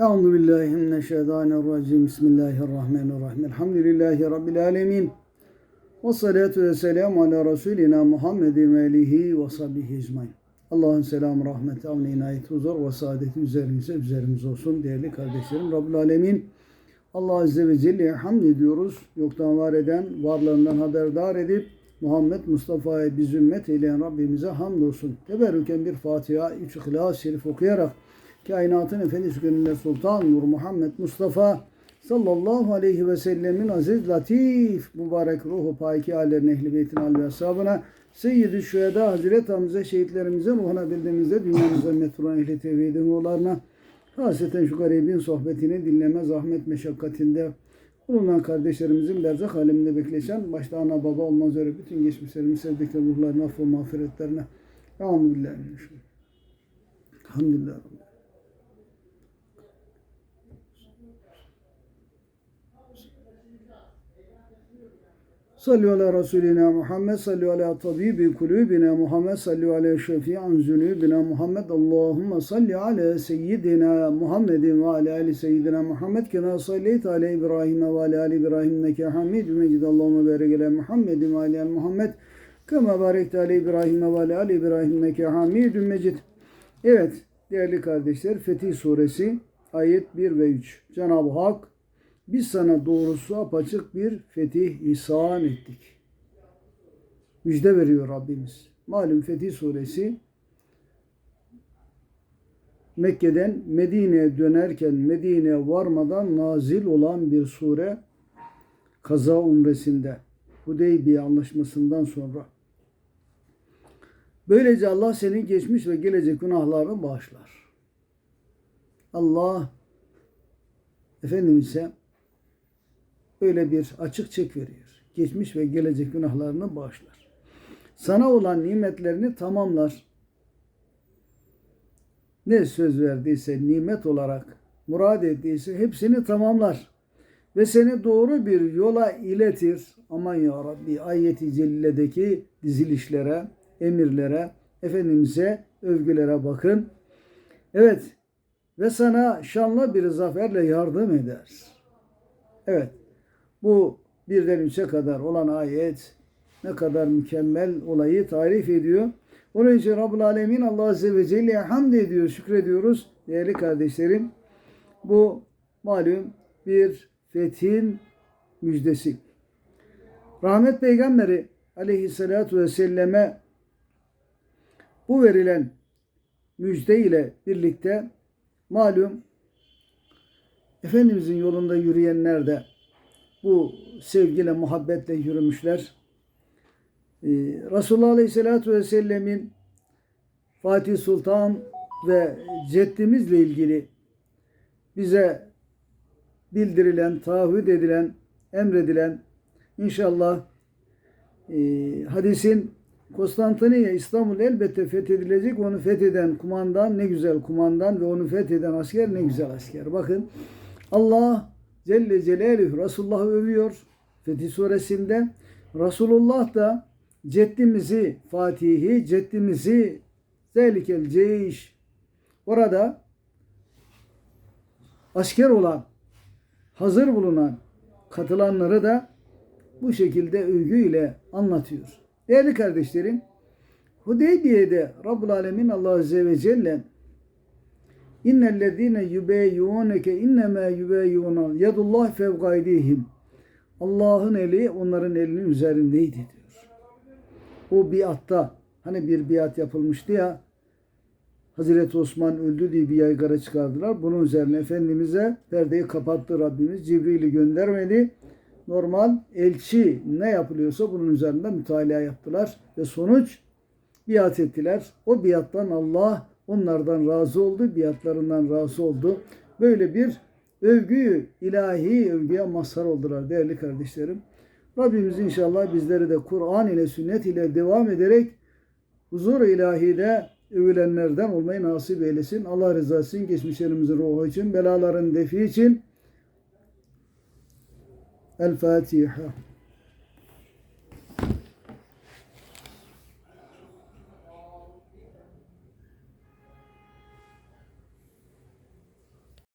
Euzu billahi mineşşeytanirracim. Bismillahirrahmanirrahim. Elhamdülillahi rabbil alamin. Ve salatu ve selamu ala Resulina Muhammedin ve alihi ve sahbihi ecmaîn. Allah'ın selamı, rahmeti, avni, inayeti, huzur ve saadeti üzerimize olsun değerli kardeşlerim. Rabbül Alemin Allah Azze ve Celle'ye hamd ediyoruz. Yoktan var eden, varlığından haberdar edip Muhammed Mustafa'ya biz ümmet eyleyen Rabbimize hamdolsun. Teberrüken bir Fatiha, üç İhlas-ı Şerif okuyarak kainatın efendisi gönüller Sultan Nur Muhammed Mustafa sallallahu aleyhi ve sellemin aziz, latif, mübarek ruhu paiki alerine, ehli beytin al ve ashabına, Seyyid-i Şüheda Hazreti Hamza şehitlerimizin ruhuna bildiğimizde dünyamıza metrulan ehli tevhidin ruhlarına hasreten şu garibin sohbetini dinleme zahmet meşakkatinde bulunan kardeşlerimizin berzak aleminde bekleşen başta ana baba olmaz üzere bütün geçmişlerimiz sevdikleri ruhlarına affı mağfiretlerine Elhamdülillah. Elhamdülillah. Sallu ala Resulina Muhammed, sallu ala tabibi kulübina Muhammed, sallu ala şefi'an zünübina Muhammed, Allahümme salli ala seyyidina Muhammedin ve ala ali seyyidina Muhammed, kena salleyt ala İbrahim ve ala ali İbrahim neke hamidü mecid, Allahümme berek ala Muhammedin ve ala ali Muhammed, kema barekte ala İbrahim ve ala ali İbrahim neke hamidü mecid. Evet, değerli kardeşler, Fetih Suresi, ayet 1 ve 3. Cenab-ı Hak, biz sana doğrusu apaçık bir fetih ihsan ettik. Müjde veriyor Rabbimiz. Malum Fetih Suresi Mekke'den Medine'ye dönerken Medine'ye varmadan nazil olan bir sure kaza umresinde Hudeybiye anlaşmasından sonra. Böylece Allah senin geçmiş ve gelecek günahlarını bağışlar. Allah Efendimiz'e böyle bir açık çek veriyor. Geçmiş ve gelecek günahlarını bağışlar. Sana olan nimetlerini tamamlar. Ne söz verdiyse nimet olarak murad ettiyse hepsini tamamlar. Ve seni doğru bir yola iletir. Aman ya Rabbi ayeti celledeki dizilişlere, emirlere, Efendimiz'e, övgülere bakın. Evet ve sana şanlı bir zaferle yardım eder. Evet bu birden üçe kadar olan ayet ne kadar mükemmel olayı tarif ediyor. Onun için Rabbul Alemin Allah Azze ve Celle'ye hamd ediyor, şükrediyoruz. Değerli kardeşlerim, bu malum bir fethin müjdesi. Rahmet Peygamberi aleyhissalatu vesselam'e bu verilen müjde ile birlikte malum Efendimizin yolunda yürüyenler de bu sevgiyle, muhabbetle yürümüşler. Ee, Resulullah Aleyhisselatü Vesselam'ın Fatih Sultan ve ceddimizle ilgili bize bildirilen, taahhüt edilen, emredilen inşallah e, hadisin Konstantiniye, İstanbul elbette fethedilecek. Onu fetheden kumandan ne güzel kumandan ve onu fetheden asker ne güzel asker. Bakın Allah Celle Celaluhu Resulullah'ı övüyor Fetih Suresinde. Resulullah da ceddimizi Fatih'i, ceddimizi Zelikel Ceyş orada asker olan, hazır bulunan katılanları da bu şekilde övgüyle anlatıyor. Değerli kardeşlerim, Hudeybiye'de Rabbul Alemin Allah Azze ve Celle İnnellezîne yübeyyûneke innemâ yübeyyûnâ yedullah fevgaydihim. Allah'ın eli onların elinin üzerindeydi diyor. O biatta hani bir biat yapılmıştı ya Hazreti Osman öldü diye bir yaygara çıkardılar. Bunun üzerine Efendimiz'e perdeyi kapattı Rabbimiz. Cibril'i göndermedi. Normal elçi ne yapılıyorsa bunun üzerinde mütalaa yaptılar. Ve sonuç biat ettiler. O biattan Allah onlardan razı oldu, biatlarından razı oldu. Böyle bir övgüyü, ilahi övgüye mazhar oldular değerli kardeşlerim. Rabbimiz inşallah bizleri de Kur'an ile sünnet ile devam ederek huzur ilahide övülenlerden olmayı nasip eylesin. Allah rızası için, geçmişlerimizin ruhu için, belaların defi için. El Fatiha.